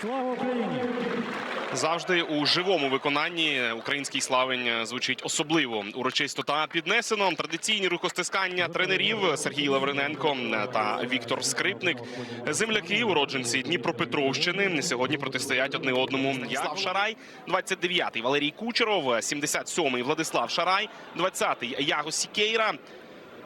Слава Україні! Завжди у живому виконанні український славень звучить особливо урочисто та піднесено. Традиційні рукостискання тренерів Сергій Лавриненко та Віктор Скрипник. Земляки, уродженці Дніпропетровщини, сьогодні протистоять одне одному. Ярослав Шарай, 29-й Валерій Кучеров, 77-й Владислав Шарай, 20-й Яго Сікейра.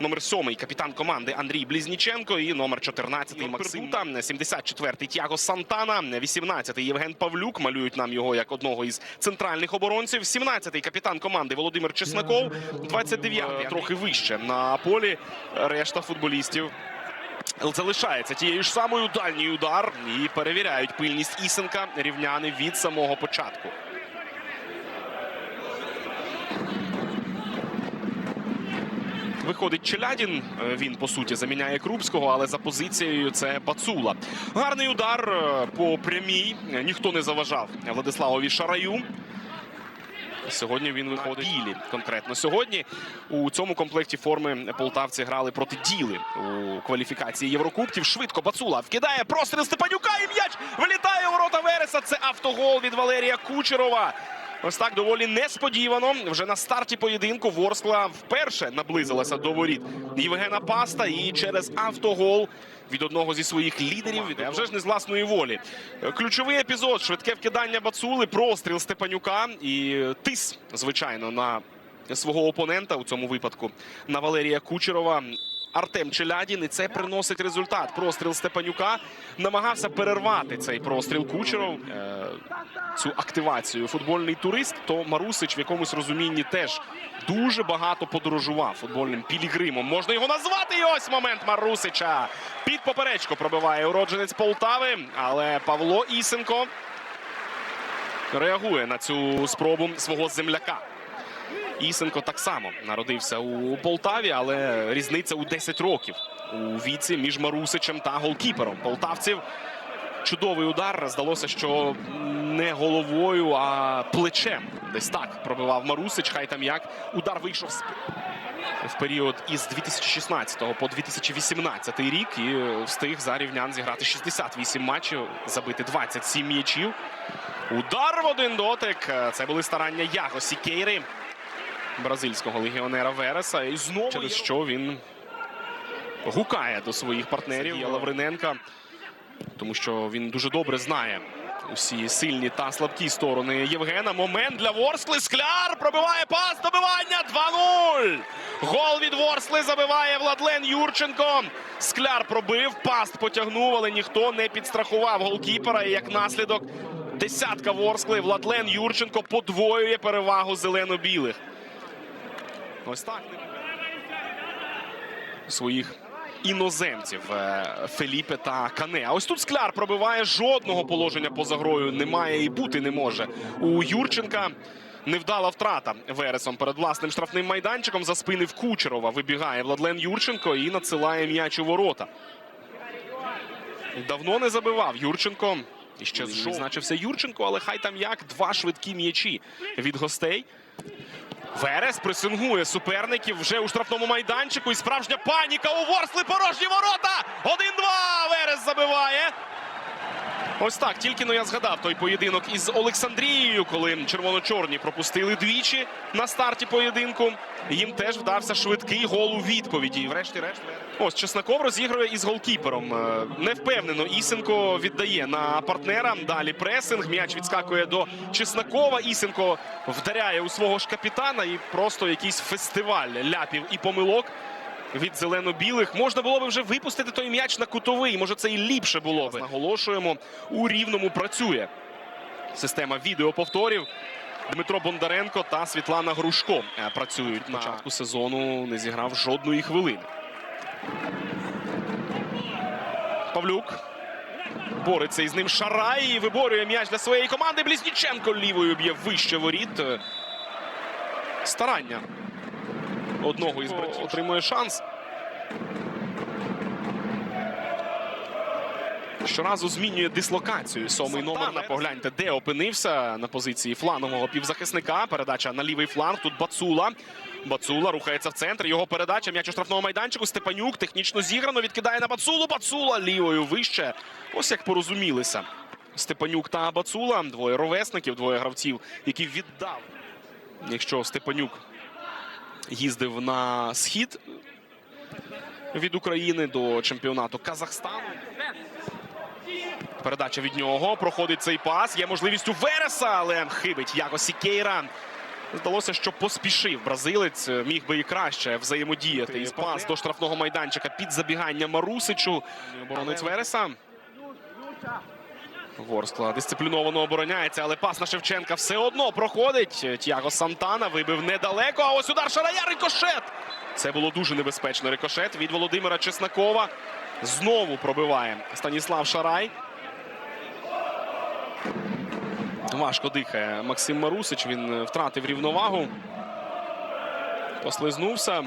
Номер 7 капітан команди Андрій Блізніченко і номер 14 Максим Та, 74-й Тяго Сантана, 18-й Євген Павлюк. Малюють нам його як одного із центральних оборонців. 17-й капітан команди Володимир Чесноков, 29-й трохи вище на полі. Решта футболістів. Залишається тією ж самою дальній удар і перевіряють пильність Ісенка рівняни від самого початку. Виходить Челядін. Е, Він по суті заміняє Крупського, але за позицією це Бацула. Гарний удар е, по прямій. Е, Ніхто не заважав Владиславові Шараю. Сьогодні він виходить ділі. Конкретно сьогодні у цьому комплекті форми полтавці грали проти діли у кваліфікації Єврокубків. Швидко Бацула вкидає простріл Степанюка і м'яч вилітає у ворота Вереса. Це автогол від Валерія Кучерова. Ось так доволі несподівано. Вже на старті поєдинку Ворскла вперше наблизилася до воріт Євгена Паста і через автогол від одного зі своїх лідерів, а вже ж не з власної волі. Ключовий епізод швидке вкидання Бацули, простріл Степанюка і тис, звичайно, на свого опонента у цьому випадку на Валерія Кучерова. Артем Челядін, і це приносить результат. Простріл Степанюка намагався перервати цей простріл Кучеров. Е, цю активацію футбольний турист, то Марусич в якомусь розумінні теж дуже багато подорожував футбольним пілігримом. Можна його назвати. І ось момент Марусича. Під поперечку пробиває уродженець Полтави, але Павло Ісенко реагує на цю спробу свого земляка. Ісенко так само народився у Полтаві, але різниця у 10 років у віці між Марусичем та голкіпером полтавців. Чудовий удар. Здалося, що не головою, а плечем. Десь так пробивав Марусич. Хай там як. Удар вийшов з- в період із 2016 по 2018 рік і встиг за рівнян зіграти 68 матчів, забити 27 м'ячів. Удар в один дотик. Це були старання Яго Сікейри, бразильського легіонера Вереса. І знову через що він гукає до своїх партнерів Сергія Лавриненка тому що він дуже добре знає усі сильні та слабкі сторони Євгена. Момент для Ворскли. Скляр пробиває пас. Добивання 2-0. Гол від Ворскли забиває Владлен Юрченко. Скляр пробив, паст потягнув, але ніхто не підстрахував голкіпера. І як наслідок десятка Ворскли Владлен Юрченко подвоює перевагу зелено-білих. Ось так своїх іноземців е, Феліпе та Кане. А ось тут скляр пробиває жодного положення поза грою. Немає і бути не може. У Юрченка невдала втрата Вересом перед власним штрафним майданчиком. За спини в Кучерова вибігає Владлен Юрченко і надсилає м'яч у ворота. Давно не забивав Юрченко. І ще відзначився Юрченко, але хай там як два швидкі м'ячі від гостей. Верес пресингує суперників вже у штрафному майданчику. І справжня паніка у Ворсли. Порожні ворота. 1-2. Верес забиває. Ось так. Тільки но я згадав той поєдинок із Олександрією, коли червоно-чорні пропустили двічі на старті поєдинку. Їм теж вдався швидкий гол у відповіді. Врешті-решт. Ось Чесноков розігрує із голкіпером. Е, Невпевнено Ісенко віддає на партнера. Далі пресинг. М'яч відскакує до Чеснокова. Ісенко вдаряє у свого ж капітана і просто якийсь фестиваль ляпів і помилок. Від зелено-білих можна було би вже випустити той м'яч на кутовий. Може, це і ліпше було б. Наголошуємо, у рівному працює система відеоповторів. Дмитро Бондаренко та Світлана Грушко е, працюють на початку сезону. Не зіграв жодної хвилини. Павлюк бореться із ним Шарай і виборює м'яч для своєї команди. Блізніченко лівою б'є вище воріт. Старання одного із братів отримує шанс. Щоразу змінює дислокацію. Сьомий номер на погляньте, де опинився на позиції флангового півзахисника. Передача на лівий фланг. Тут Бацула. Бацула рухається в центр. Його передача. М'яч у штрафному майданчику. Степанюк технічно зіграно. Відкидає на Бацулу. Бацула лівою вище. Ось як порозумілися Степанюк та Бацула. Двоє ровесників, двоє гравців, які віддав. Якщо Степанюк їздив на схід від України до чемпіонату Казахстану. Передача від нього. Проходить цей пас. Є можливість у Вереса, але хибить якось Сікейра. Здалося, що поспішив бразилець. Міг би і краще взаємодіяти. Із пас до штрафного майданчика під забігання Марусичу. Оборонець Вереса. Ворскла дисципліновано обороняється, але пас на Шевченка все одно проходить. Тяго Сантана вибив недалеко. А ось удар Шарая рикошет. Це було дуже небезпечно. Рикошет від Володимира Чеснокова. Знову пробиває Станіслав Шарай. Важко дихає Максим Марусич. Він втратив рівновагу. Послизнувся.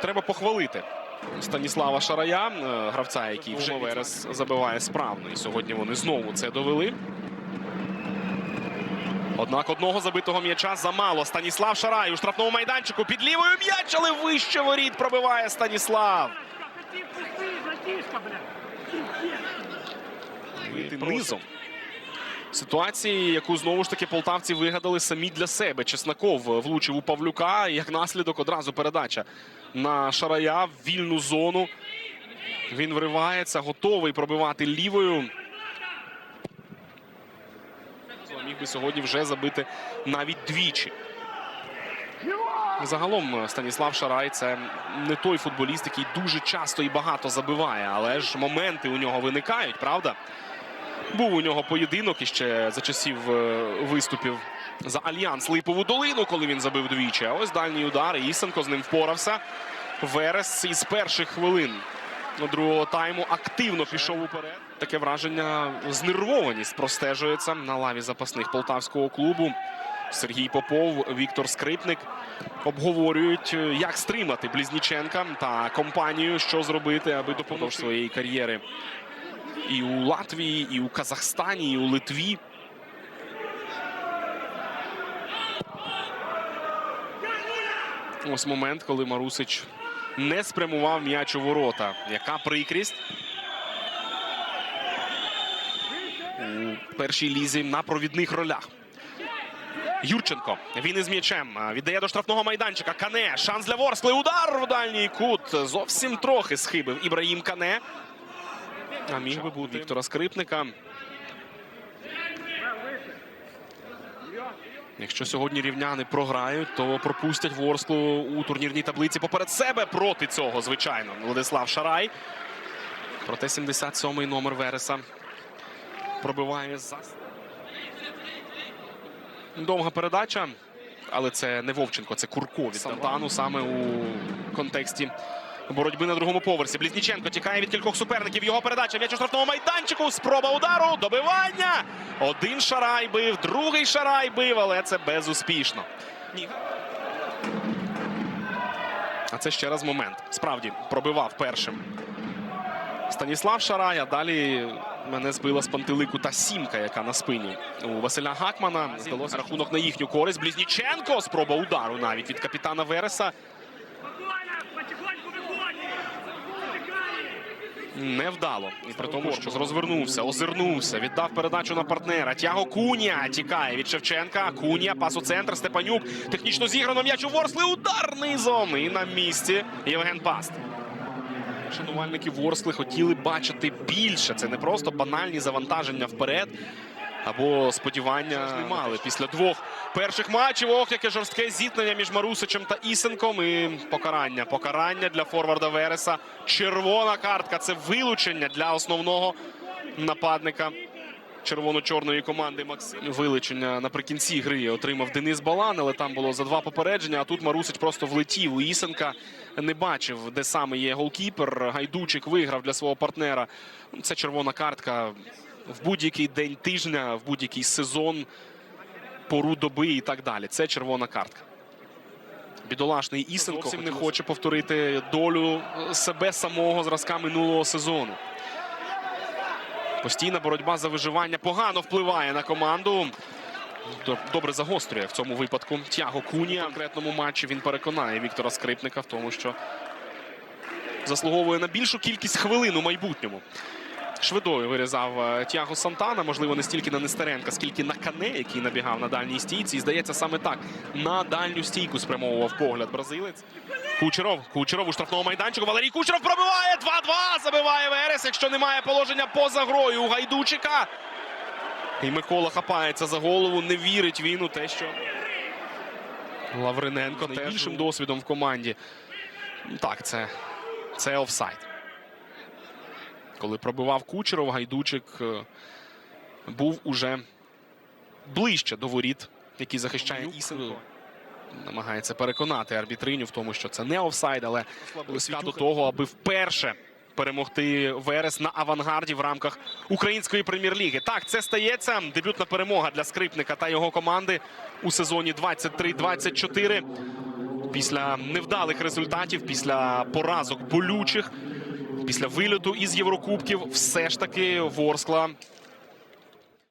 Треба похвалити Станіслава Шарая, е, гравця, який вже Верес забиває справно. І сьогодні вони знову це довели. Однак одного забитого м'яча замало. Станіслав Шарай у штрафному майданчику під лівою м'яч, але вище воріт пробиває Станіслав. Вийти низом. Ситуації, яку знову ж таки полтавці вигадали самі для себе. Чесноков влучив у Павлюка. І як наслідок одразу передача на Шарая в вільну зону. Він вривається, готовий пробивати лівою. Міг би сьогодні вже забити навіть двічі. Загалом Станіслав Шарай це не той футболіст, який дуже часто і багато забиває, але ж моменти у нього виникають, правда? Був у нього поєдинок іще за часів е, виступів за Альянс Липову долину, коли він забив двічі. А ось дальній удар. Ісенко з ним впорався. Верес із перших хвилин другого тайму активно пішов уперед. Таке враження знервованість простежується на лаві запасних полтавського клубу. Сергій Попов, Віктор Скрипник обговорюють, е, як стримати Близніченка та компанію, що зробити, аби допомогти своєї кар'єри і у Латвії, і у Казахстані, і у Литві. Ось момент, коли Марусич не спрямував м'яч у ворота. Яка прикрість? У першій лізі на провідних ролях. Юрченко. Він із м'ячем. Віддає до штрафного майданчика. Кане. Шанс для Ворскли. Удар в дальній кут. Зовсім трохи схибив Ібраїм Кане. А міг би бути Віктора Скрипника. Якщо сьогодні рівняни програють, то пропустять Ворсклу у турнірній таблиці поперед себе проти цього, звичайно. Владислав Шарай. Проте 77-й номер Вереса пробиває за. Довга передача. Але це не Вовченко, це Курко від Сантану саме у контексті боротьби на другому поверсі. Блізніченко тікає від кількох суперників. Його передача м'яч у штрафному майданчику. Спроба удару. Добивання. Один шарай бив, другий шарай бив, але це безуспішно. Ні. А це ще раз момент. Справді пробивав першим. Станіслав Шарай, а далі мене збила з пантелику та сімка, яка на спині у Василя Гакмана. Здалося рахунок на їхню користь. Блізніченко. Спроба удару навіть від капітана Вереса. Невдало. І при тому, що розвернувся, озирнувся, віддав передачу на партнера. Тяго Куня тікає від Шевченка. Куня, пас у центр. Степанюк. Технічно зіграно м'яч у Ворсли. Удар низом. І на місці Євген Паст. Шанувальники Ворскли хотіли бачити більше. Це не просто банальні завантаження вперед. Або сподівання не мали після двох перших матчів. Ох, яке жорстке зіткнення між Марусичем та Ісенком. І покарання. Покарання для форварда Вереса. Червона картка. Це вилучення для основного нападника червоно-чорної команди Максим. Вилучення наприкінці гри отримав Денис Балан, але там було за два попередження. А тут Марусич просто влетів у Ісенка. Не бачив, де саме є голкіпер. Гайдучик виграв для свого партнера. Це червона картка в будь-який день тижня, в будь-який сезон, пору доби і так далі. Це червона картка. Бідолашний Ісенко зовсім не хоче повторити долю себе самого зразка минулого сезону. Постійна боротьба за виживання погано впливає на команду. Добре загострює в цьому випадку Тяго Куні. В конкретному матчі він переконає Віктора Скрипника в тому, що заслуговує на більшу кількість хвилин у майбутньому. Швидою вирізав е, Тіаго Сантана. Можливо, не стільки на Нестеренка, скільки на Кане, який набігав на дальній стійці. І здається, саме так на дальню стійку спрямовував погляд бразилець. Кучеров. Кучеров у штрафному майданчику. Валерій Кучеров пробиває 2-2. Забиває Верес, якщо немає положення поза грою у Гайдучика. І Микола хапається за голову. Не вірить він у те, що Лавриненко найбільшим досвідом в команді. Так, це, це офсайд. Коли пробивав Кучеров, Гайдучик е, був уже ближче до воріт, які захищає Ісенко. Намагається переконати арбітриню в тому, що це не офсайд, але близька до того, аби вперше перемогти Верес на авангарді в рамках української прем'єр-ліги. Так, це стається. Дебютна перемога для скрипника та його команди у сезоні 23-24. Після невдалих результатів, після поразок болючих, після вильоту із Єврокубків, все ж таки Ворскла